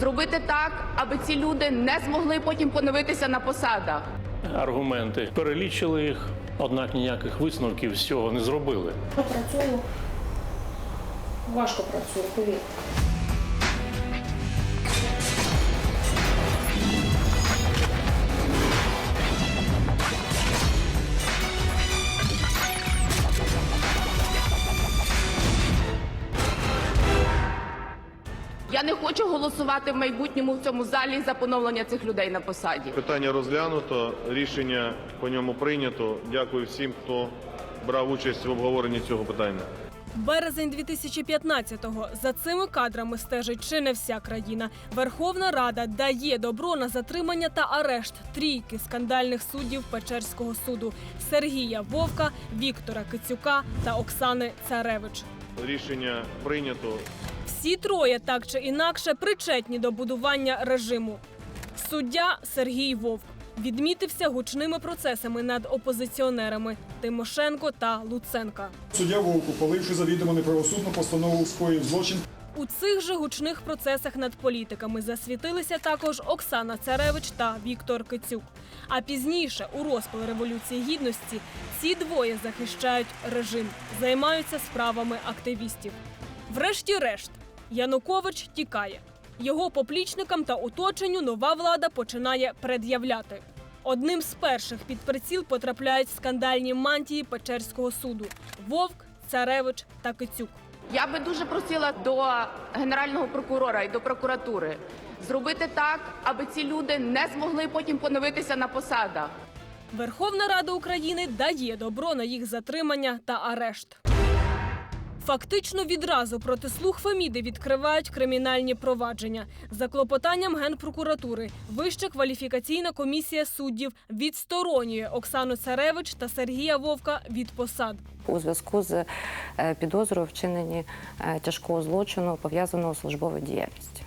Зробити так, аби ці люди не змогли потім поновитися на посадах. Аргументи перелічили їх, однак ніяких висновків з цього не зробили. Працюю. Важко працюю, повірте. Хочу голосувати в майбутньому в цьому залі за поновлення цих людей на посаді. Питання розглянуто, рішення по ньому прийнято. Дякую всім, хто брав участь в обговоренні цього питання. Березень 2015-го. За цими кадрами стежить чи не вся країна. Верховна Рада дає добро на затримання та арешт трійки скандальних суддів Печерського суду Сергія Вовка, Віктора Кицюка та Оксани Царевич. Рішення прийнято. Всі троє так чи інакше причетні до будування режиму. Суддя Сергій Вовк відмітився гучними процесами над опозиціонерами Тимошенко та Луценка. Суддя Вовку, поливши завідомо неправосудну постанову, скоїв злочин У цих же гучних процесах над політиками засвітилися також Оксана Царевич та Віктор Кицюк. А пізніше, у розпал революції гідності, ці двоє захищають режим, займаються справами активістів. Врешті-решт, Янукович тікає. Його поплічникам та оточенню нова влада починає пред'являти. Одним з перших під приціл потрапляють скандальні мантії Печерського суду: Вовк, Царевич та Кицюк. Я би дуже просила до генерального прокурора і до прокуратури зробити так, аби ці люди не змогли потім поновитися на посадах. Верховна Рада України дає добро на їх затримання та арешт. Фактично відразу проти слуг Феміди відкривають кримінальні провадження. За клопотанням Генпрокуратури Вища кваліфікаційна комісія суддів відсторонює Оксану Царевич та Сергія Вовка від посад. у зв'язку з е, підозрою вчиненні е, тяжкого злочину пов'язаного з службовою діяльністю.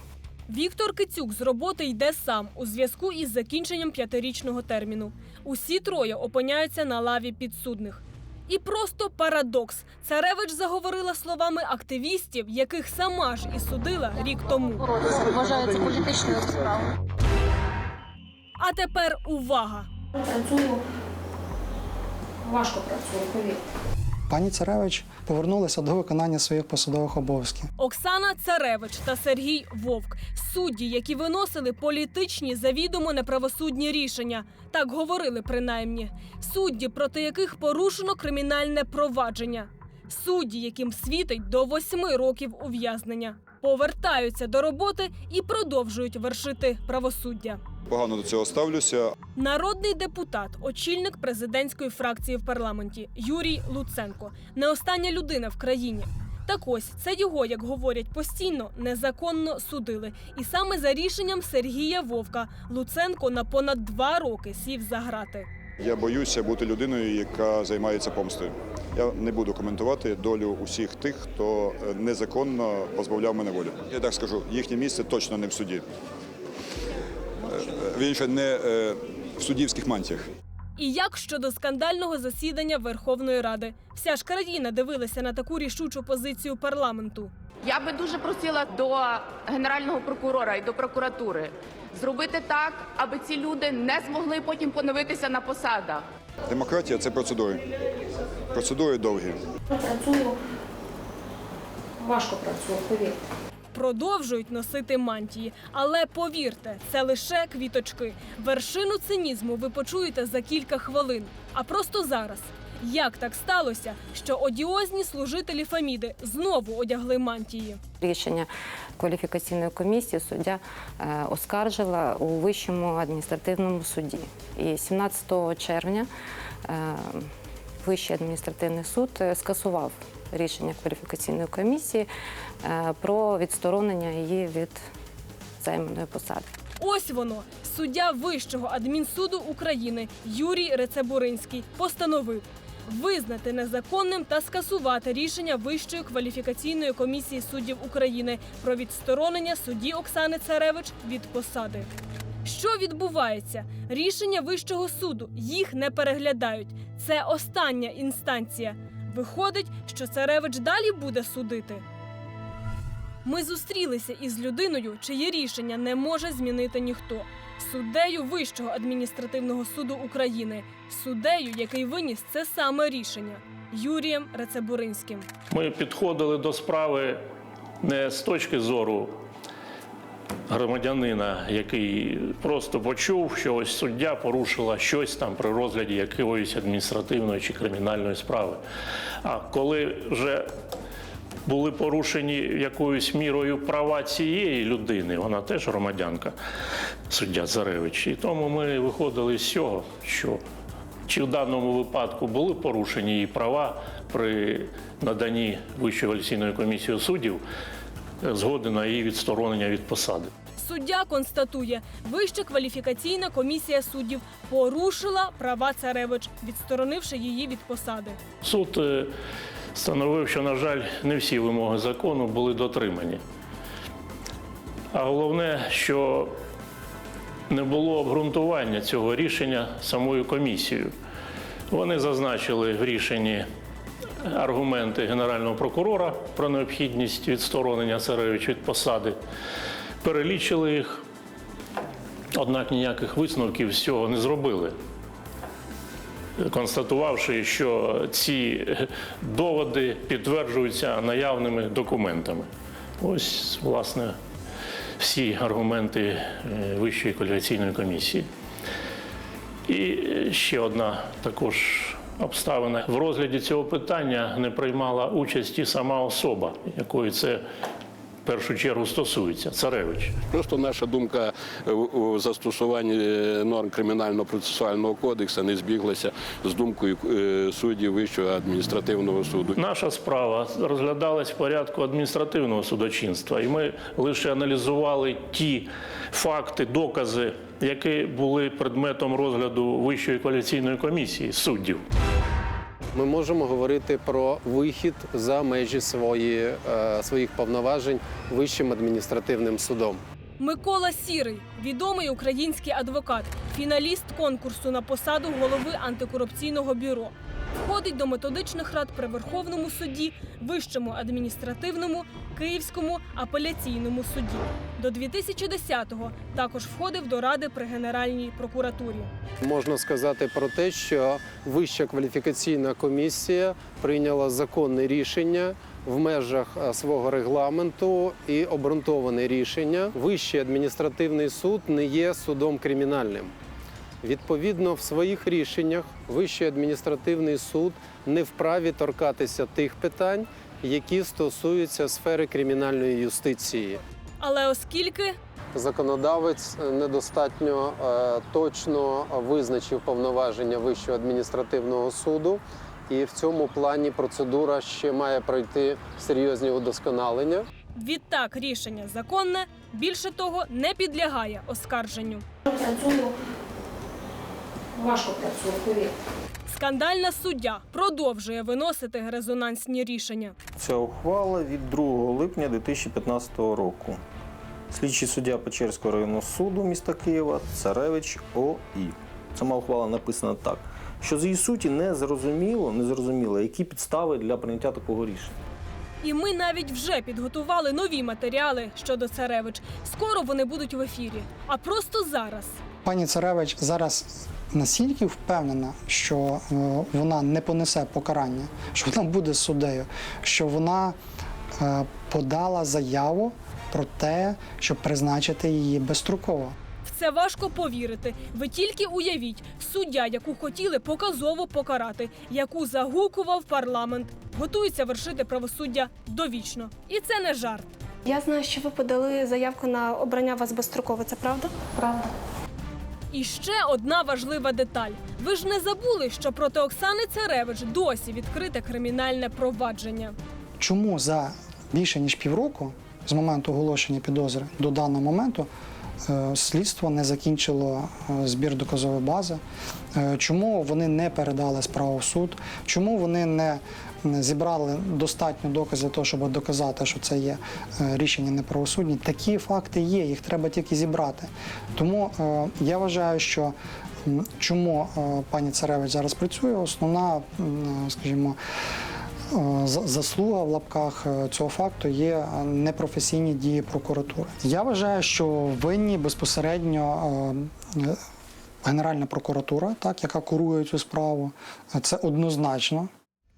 Віктор Кицюк з роботи йде сам у зв'язку із закінченням п'ятирічного терміну. Усі троє опиняються на лаві підсудних. І просто парадокс. Царевич заговорила словами активістів, яких сама ж і судила рік тому. Вважається політичною справою. А тепер увага! Працюю. Важко працюю, повірте. Пані Царевич повернулася до виконання своїх посадових обов'язків. Оксана Царевич та Сергій Вовк судді, які виносили політичні завідомо неправосудні рішення. Так говорили принаймні. Судді, проти яких порушено кримінальне провадження. Судді, яким світить до восьми років ув'язнення. Повертаються до роботи і продовжують вершити правосуддя. погано до цього ставлюся. Народний депутат, очільник президентської фракції в парламенті Юрій Луценко не остання людина в країні. Так ось це його, як говорять постійно, незаконно судили. І саме за рішенням Сергія Вовка Луценко на понад два роки сів за грати. Я боюся бути людиною, яка займається помстою. Я не буду коментувати долю усіх тих, хто е, незаконно позбавляв мене волі. Я так скажу, їхнє місце точно не в суді. Е, е, Він ще не в суддівських мантіях. І як щодо скандального засідання Верховної Ради, вся ж країна дивилася на таку рішучу позицію парламенту. Я би дуже просила до генерального прокурора і до прокуратури зробити так, аби ці люди не змогли потім поновитися на посадах. Демократія це процедури. Процедури довгі. Працюю. Важко працюю, повірте. Продовжують носити мантії, але повірте, це лише квіточки. Вершину цинізму ви почуєте за кілька хвилин. А просто зараз. Як так сталося, що одіозні служителі Феміди знову одягли мантії? Рішення кваліфікаційної комісії суддя е, оскаржила у вищому адміністративному суді. І 17 червня е, Вищий адміністративний суд е, скасував рішення кваліфікаційної комісії е, про відсторонення її від займаної посади. Ось воно. Суддя Вищого адмінсуду України Юрій Рецебуринський постановив визнати незаконним та скасувати рішення Вищої кваліфікаційної комісії суддів України про відсторонення судді Оксани Царевич від посади. Що відбувається? Рішення Вищого суду їх не переглядають. Це остання інстанція. Виходить, що Царевич далі буде судити. Ми зустрілися із людиною, чиє рішення не може змінити ніхто. Суддею Вищого адміністративного суду України, суддею, який виніс це саме рішення Юрієм Рецебуринським. Ми підходили до справи не з точки зору громадянина, який просто почув, що ось суддя порушила щось там при розгляді якоїсь адміністративної чи кримінальної справи. А коли вже були порушені якоюсь мірою права цієї людини, вона теж громадянка, суддя Царевич. І тому ми виходили з цього, що чи в даному випадку були порушені її права при наданні Вищої кваліфікаційної комісії суддів згоди на її відсторонення від посади. Суддя констатує, Вища кваліфікаційна комісія суддів порушила права Царевич, відсторонивши її від посади. Суд е, встановив, що, на жаль, не всі вимоги закону були дотримані. А головне, що не було обґрунтування цього рішення самою комісією. Вони зазначили в рішенні аргументи Генерального прокурора про необхідність відсторонення Царевич від посади, перелічили їх, однак ніяких висновків з цього не зробили констатувавши, що ці доводи підтверджуються наявними документами. Ось, власне, всі аргументи е, Вищої кваліфікаційної комісії. І ще одна також обставина. В розгляді цього питання не приймала участі сама особа, якої це першу чергу стосується царевич. Просто наша думка е, у застосуванні е, норм кримінального процесуального кодексу не збіглася з думкою е, суддів Вищого адміністративного суду. Наша справа розглядалась в порядку адміністративного судочинства, і ми лише аналізували ті факти, докази, які були предметом розгляду Вищої кваліфікаційної комісії суддів. Ми можемо говорити про вихід за межі свої, е, своїх повноважень Вищим адміністративним судом. Микола Сірий, відомий український адвокат, фіналіст конкурсу на посаду голови антикорупційного бюро. Входить до методичних рад при Верховному суді, Вищому адміністративному, Київському апеляційному суді. До 2010-го також входив до ради при Генеральній прокуратурі. Можна сказати про те, що Вища кваліфікаційна комісія прийняла законне рішення в межах е, свого регламенту і обґрунтоване рішення. Вищий адміністративний суд не є судом кримінальним. Відповідно, в своїх рішеннях Вищий адміністративний суд не вправі торкатися тих питань, які стосуються сфери кримінальної юстиції. Але оскільки Законодавець недостатньо е, точно визначив повноваження Вищого адміністративного суду, і в цьому плані процедура ще має пройти серйозні удосконалення. відтак рішення законне, більше того, не підлягає оскарженню. Важко повірте. Скандальна суддя продовжує виносити резонансні рішення. Ця ухвала від 2 липня 2015 року. Слідчий суддя Печерського районного суду міста Києва Царевич О.І. Сама ухвала написана так, що з її суті не зрозуміло, не зрозуміло, які підстави для прийняття такого рішення. І ми навіть вже підготували нові матеріали щодо Царевич. Скоро вони будуть в ефірі. А просто зараз. Пані Царевич зараз настільки впевнена, що е, вона не понесе покарання, що вона буде суддею, що вона е, подала заяву про те, щоб призначити її безстроково. Це важко повірити. Ви тільки уявіть, суддя, яку хотіли показово покарати, яку загукував парламент, готується вершити правосуддя довічно. І це не жарт. Я знаю, що ви подали заявку на обрання вас безстроково. Це правда? Правда. І ще одна важлива деталь. Ви ж не забули, що проти Оксани Царевич досі відкрите кримінальне провадження. Чому за більше ніж півроку з моменту оголошення підозри до даного моменту слідство не закінчило е, збір доказової бази? Е, Чому вони не передали справу в суд? Чому вони не зібрали достатньо доказів для того, щоб доказати, що це є е, рішення неправосудні? Такі факти є, їх треба тільки зібрати. Тому е, я вважаю, що чому е, пані Царевич зараз працює, основна, скажімо, е, заслуга в лапках е, цього факту є е, непрофесійні дії прокуратури. Я вважаю, що винні безпосередньо е, е, Генеральна прокуратура, так, яка курує цю справу. Е, Це однозначно.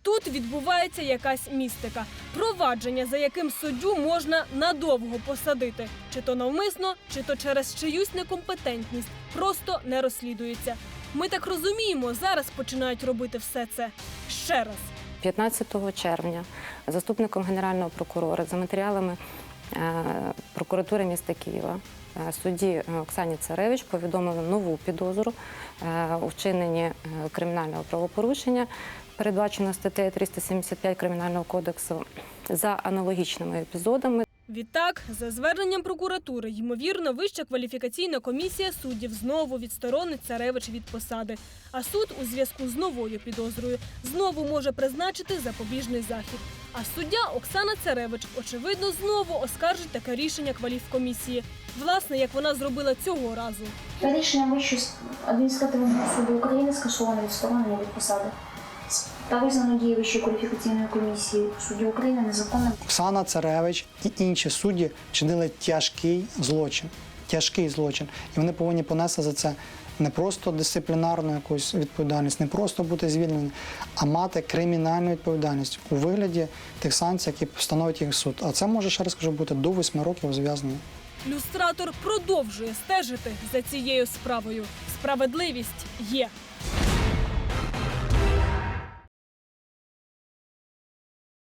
Тут відбувається якась містика. Провадження, за яким суддю можна надовго посадити. Чи то навмисно, чи то через чиюсь некомпетентність. Просто не розслідується. Ми так розуміємо, зараз починають робити все це. Ще раз. 15 червня заступником генерального прокурора за матеріалами е, прокуратури міста Києва е, судді е, Оксані Царевич повідомили нову підозру у вчиненні кримінального правопорушення, передбачено статтею 375 Кримінального кодексу за аналогічними епізодами. Відтак, за зверненням прокуратури, ймовірно, вища кваліфікаційна комісія суддів знову відсторонить царевич від посади. А суд у зв'язку з новою підозрою знову може призначити запобіжний захід. А суддя Оксана Царевич, очевидно, знову оскаржить таке рішення кваліфкомісії. Власне, як вона зробила цього разу. Рішення Вищого адміністративного суду України скасоване відсторонення від посади. Та визнано дії Вищої кваліфікаційної комісії судді України незаконним. Оксана Царевич і інші судді вчинили тяжкий злочин. Тяжкий злочин. І вони повинні понести за це не просто дисциплінарну якусь відповідальність, не просто бути звільнені, а мати кримінальну відповідальність у вигляді тих санкцій, які встановить їх суд. А це може ще раз кажу бути до 8 років ув'язнення. Люстратор продовжує стежити за цією справою. Справедливість є.